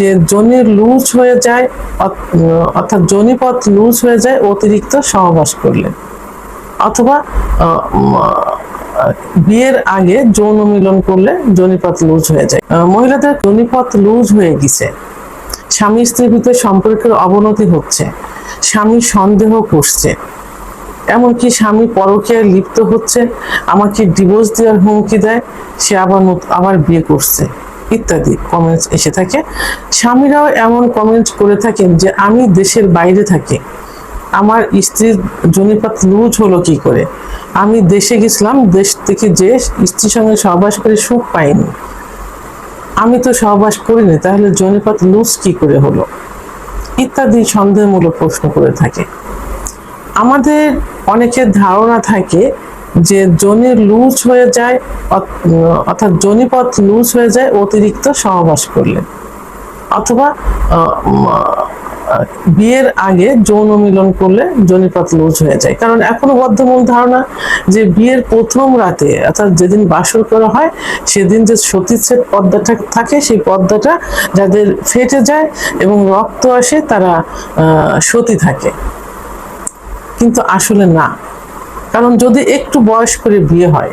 যে জনির লুজ হয়ে যায় অর্থাৎ জনিপথ লুজ হয়ে যায়, অতিরিক্ত সহবাস করলে। অথবা বিয়ের আগে যৌন মিলন করলে জনিপথ লুজ হয়ে যায়। মহিলাদের জনিপথ লুজ হয়ে গেছে। স্বামী স্ত্রীর ভিতরে সম্পর্কের অবনতি হচ্ছে। স্বামী সন্দেহ করছে। এমনকি স্বামী পরকীয়ায় লিপ্ত হচ্ছে। আমাকে ডিভোর্স দেওয়ার হুমকি দেয়। সে আবার আবার বিয়ে করছে। ইত্যাদি কমেন্টস এসে থাকে। স্বামীরাও এমন কমেন্টস করে থাকেন যে, আমি দেশের বাইরে থাকি। আমার স্ত্রীর জনিপাত লুজ হলো কি করে? আমি দেশে গেছিলাম, দেশ থেকে যে স্ত্রীর সঙ্গে সহবাস করে সুখ পাইনি। আমি তো সহবাস করিনি, তাহলে জনিপাত লুজ কি করে হলো? ইত্যাদি সন্দেহমূলক প্রশ্ন করে থাকে। আমাদের অনেকের ধারণা থাকে যে জনি লুজ হয়ে যায় অর্থাৎ জনিপথ লুজ হয়ে যায়, অতিরিক্ত সহবাস করলে। অথবা বিয়ের আগে যৌন মিলন করলে জনিপথ লুজ হয়ে যায়। কারণ এখনও বদ্ধমূল ধারণা যে বিয়ের প্রথম রাতে, অর্থাৎ যেদিন বাসর করা হয়, সেদিন যে সতীচ্ছেদ পর্দাটা থাকে, সেই পর্দাটা যাদের ফেটে যায় এবং রক্ত আসে, তারা সতী থাকে। কিন্তু আসলে না। কারণ যদি একটু বয়স করে বিয়ে হয়,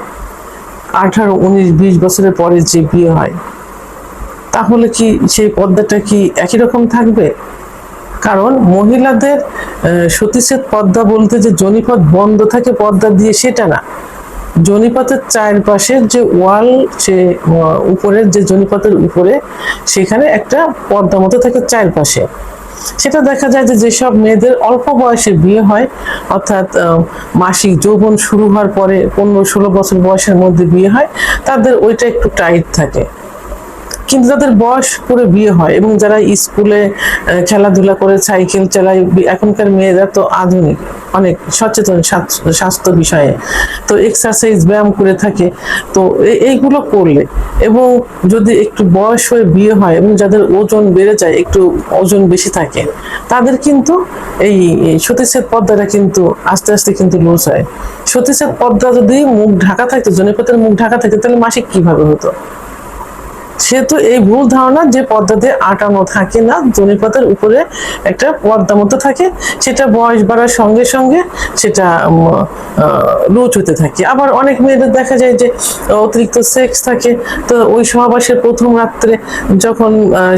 আঠারো, উনিশ, বিশ বছরের পরে যে বিয়ে হয়, তাহলে কি সেই পর্দাটা কি একই রকম থাকবে? কারণ মহিলাদের সতীচ্ছেদ পর্দা বলতে যে জনিপথ বন্ধ থাকে পর্দা দিয়ে সেটা না। জনিপথের চারপাশের যে ওয়াল, সে উপরের যে জনিপথের উপরে, সেখানে একটা পর্দা মতো থাকে চারপাশে। সেটা দেখা যায় যে যেসব মেয়েদের অল্প বয়সে বিয়ে হয়, অর্থাৎ মাসিক যৌবন শুরু হওয়ার পরে পনেরো ষোলো বছর বয়সের মধ্যে বিয়ে হয়, তাদের ওইটা একটু টাইট থাকে। কিন্তু যাদের বয়স করে বিয়ে হয় এবং যারা স্কুলে খেলাধুলা করে, সাইকেল চালায়, এখনকার মেয়েরা তো আধুনিক। অনেক সচেতন স্বাস্থ্য- বিষয়ে। তো এক্সারসাইজ ব্যায়াম করে থাকে। তো এইগুলো করলে এবং যদি একটু বয়স হয়ে বিয়ে হয় এবং যাদের ওজন বেড়ে যায়, একটু ওজন বেশি থাকে, তাদের কিন্তু এই সতীচ্ছেদ পর্দাটা কিন্তু আস্তে আস্তে কিন্তু লুজ হয়। সতীচ্ছেদ পর্দা যদি মুখ ঢাকা থাকতো জনিপথের মুখ ঢাকা থাকতো, তাহলে মাসিক কীভাবে হতো? সেহেতু এই ভুল ধারণা যে পর্দাতে আটানো থাকে না জনিপথের উপরে একটা পর্দা মতো থাকে, সেটা বয়স বাড়ার সঙ্গে সঙ্গে সেটা লুচ হতে থাকে। আবার অনেক মেয়েদের দেখা যায় যে অতিরিক্ত সেক্স থাকে, তো ওই সহবাসের প্রথম রাত্রে যখন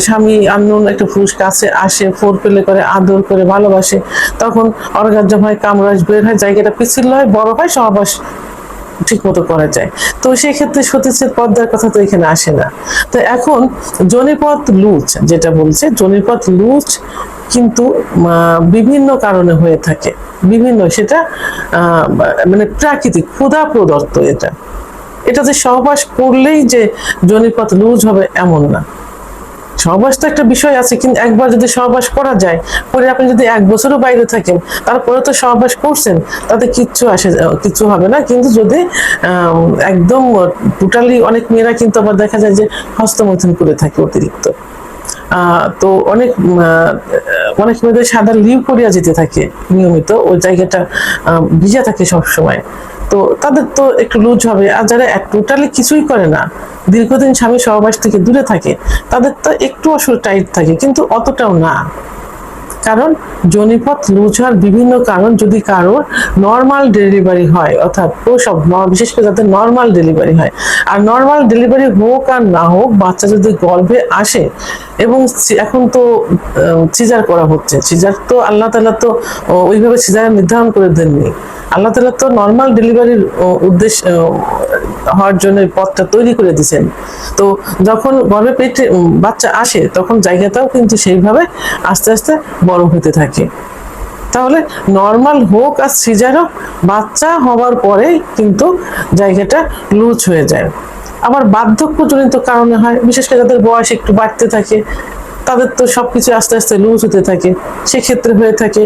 স্বামী আন্নুন একটা পুরুষ কাছে আসে, ফোর পেলে করে আদর করে ভালোবাসে, তখন অর্গাজম হয়, কামরাজ বের হয়, জায়গাটা পিছিল হয়, বড় হয়, সহবাস ঠিক মতো করা যায়। তো সেই ক্ষেত্রে সতীচ্ছেদ পর্দার কথা তো এখানে আসে না। তো এখন জনিপথ লুচ যেটা বলছে, জনিপথ লুচ কিন্তু বিভিন্ন কারণে হয়ে থাকে। বিভিন্ন সেটা মানে প্রাকৃতিক, ক্ষুধা প্রদত্ত এটা। এটা যে সহবাস করলেই যে জনিপথ লুজ হবে এমন না। সহবাস তো একটা বিষয় আছে, কিন্তু একবার যদি সহবাস করা যায়, পরে আপনি যদি এক বছরও বাইরে থাকেন তারপরে তো সহবাস করছেন, তাতে কিচ্ছু আসে, কিচ্ছু হবে না। কিন্তু যদি একদম টোটালি অনেক মেয়েরা কিন্তু আবার দেখা যায় যে হস্তমৈথুন করে থাকে অতিরিক্ত। তো অনেক অনেক মেয়েদের সাদা লিভ করিয়া যেতে থাকে নিয়মিত, ওই জায়গাটা ভিজা থাকে সব সময় তো তাদের তো একটু লুজ হবে। আর যারা টোটালি কিছুই করে না, দীর্ঘদিন স্বামী সহবাস থেকে দূরে থাকে, তাদের তো একটু আসলে টাইট থাকে, কিন্তু অতটাও না। কারণ জনিপথ লুজ হওয়ার বিভিন্ন কারণ যদি কারোর নর্মাল ডেলিভারি হয়, অর্থাৎ প্রসব বিশেষ করে যাদের নর্মাল ডেলিভারি হয়, আর নর্মাল ডেলিভারি হোক আর না হোক, বাচ্চা যদি গর্ভে আসে এবং এখন তো সিজার করা হচ্ছে সিজার তো আল্লাহ তালা তো ওইভাবে সিজার নির্ধারণ করে দেননি। আল্লাহ তালা তো নর্মাল ডেলিভারির উদ্দেশ্য হওয়ার জন্য পথটা তৈরি করে দিয়েছেন। তো যখন গর্ভে পেটে বাচ্চা আসে, তখন জায়গাটাও কিন্তু সেইভাবে আস্তে আস্তে বড় হতে থাকে। তাহলে নর্মাল হোক আর সিজার হোক বাচ্চা হওয়ার পরে কিন্তু জায়গাটা লুজ হয়ে যায়। আবার বার্ধক্যজনিত কারণে হয়, বিশেষ করে যাদের বয়স একটু বাড়তে থাকে। তাদের তো সবকিছু আস্তে আস্তে লুজ হতে থাকে, সেক্ষেত্রে হয়ে থাকে।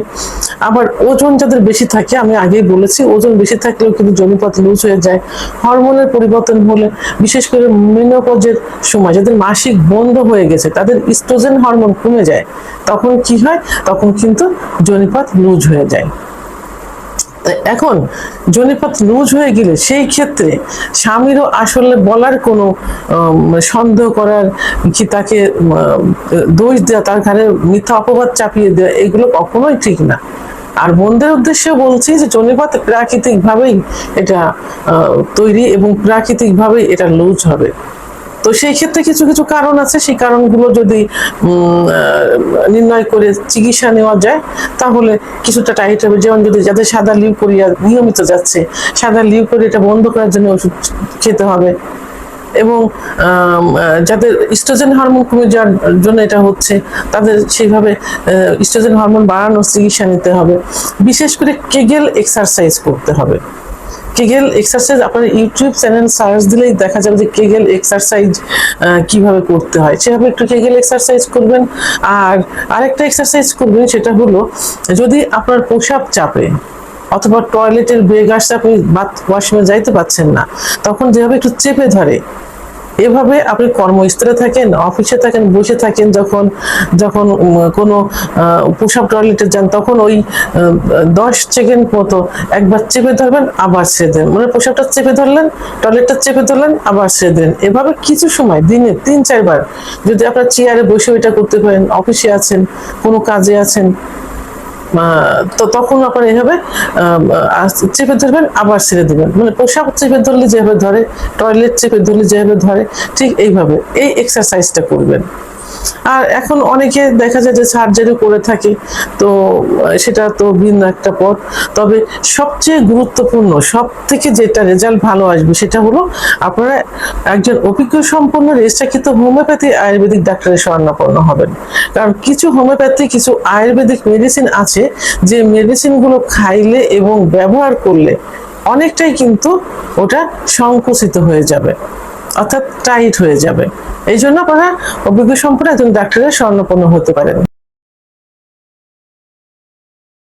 আবার ওজন যাদের বেশি থাকে, আমি আগেই বলেছি, ওজন বেশি থাকলেও কিন্তু জমিপথ লুজ হয়ে যায়। হরমোনের পরিবর্তন হলে, বিশেষ করে মেনোপজের সময়, যাদের মাসিক বন্ধ হয়ে গেছে, তাদের স্টোজেন হরমোন কমে যায়। তখন কি হয়? তখন কিন্তু জনিপাত লুজ হয়ে যায়। এখন জনিপাত লুজ হয়ে গেলে সেই ক্ষেত্রে স্বামীরও আসলে বলার কোনো সন্দেহ করার কি তাকে দোষ দেওয়া তার ঘরে মিথ্যা অপবাদ চাপিয়ে দেওয়া এগুলো কখনোই ঠিক না। আর বোনদের উদ্দেশ্যে বলছি যে জনিপাত প্রাকৃতিক ভাবেই এটা তৈরি এবং প্রাকৃতিক ভাবেই এটা লুজ হবে। তো সেই ক্ষেত্রে কিছু কিছু কারণ আছে। সেই কারণগুলো যদি নির্ণয় করে চিকিৎসা নেওয়া যায়, তাহলে কিছুটা টাইট হবে। যেমন যদি যাদের সাদা লিউকোরিয়া নিয়মিত যাচ্ছে, সাদা লিউকোরিয়াটা বন্ধ করার জন্য ওষুধ খেতে হবে। এবং যাদের ইস্ট্রোজেন হরমোন কমে যাওয়ার জন্য এটা হচ্ছে, তাদের সেইভাবে ইস্ট্রোজেন হরমোন বাড়ানোর চিকিৎসা নিতে হবে। বিশেষ করে কেগেল এক্সারসাইজ করতে হবে। কেগেল এক্সারসাইজ আপনার ইউটিউব চ্যানেল সার্চ দিলেই দেখা যাবে যে কেগেল এক্সারসাইজ কীভাবে করতে হয়। সেভাবে একটু কেগেল এক্সারসাইজ করবেন। আর আরেকটা এক্সারসাইজ করবেন, সেটা হলো যদি আপনার পোশাক চাপে অথবা টয়লেটের বেগ আসছে, আপনি বাথ ওয়াশরুমে যাইতে পারছেন না, তখন যেভাবে একটু চেপে ধরে এভাবে আপনি কর্মস্থলে থাকেন অফিসে থাকেন, বসে থাকেন, যখন যখন কোনো পোশাক টয়লেটে যান, তখন ওই দশ সেকেন্ড মতো একবার চেপে ধরবেন, আবার ছেড়ে দেন। মানে পোশাকটা চেপে ধরলেন টয়লেটটা চেপে ধরলেন, আবার ছেড়ে দেন। এভাবে কিছু সময়, দিনে তিন, চারবার যদি আপনার চেয়ারে বসে ওইটা করতে পারেন অফিসে আছেন, কোনো কাজে আছেন তো তখন আপনার এইভাবে চেপে ধরবেন, আবার ছেড়ে দেবেন। মানে পোশাক চেপে ধরলে যেভাবে ধরে টয়লেট চেপে ধরলে যেভাবে ধরে, ঠিক এইভাবে এই এক্সারসাইজটা করবেন। আর এখন অনেকে দেখা যায় যে সার্জারি করে থাকে, তো, সেটা তো ভিন্ন একটা পথ। তবে সবচেয়ে গুরুত্বপূর্ণ সব থেকে যেটা রেজাল্ট ভালো আসবে সেটা হলো আপনারা একজন অভিজ্ঞ সম্পন্ন রেজিস্ট্রাকৃত হোমিওপ্যাথি আয়ুর্বেদিক ডাক্তারের শরণাপন্ন হবেন। কারণ কিছু হোমিওপ্যাথি, কিছু আয়ুর্বেদিক মেডিসিন আছে যে মেডিসিনগুলো খাইলে এবং ব্যবহার করলে অনেকটাই কিন্তু ওটা সংকুচিত হয়ে যাবে, অর্থাৎ টাইট হয়ে যাবে। এই জন্য আপনারা অভিজ্ঞ সম্পূর্ণ একজন ডাক্তারের স্বর্ণপূর্ণ হতে পারেন।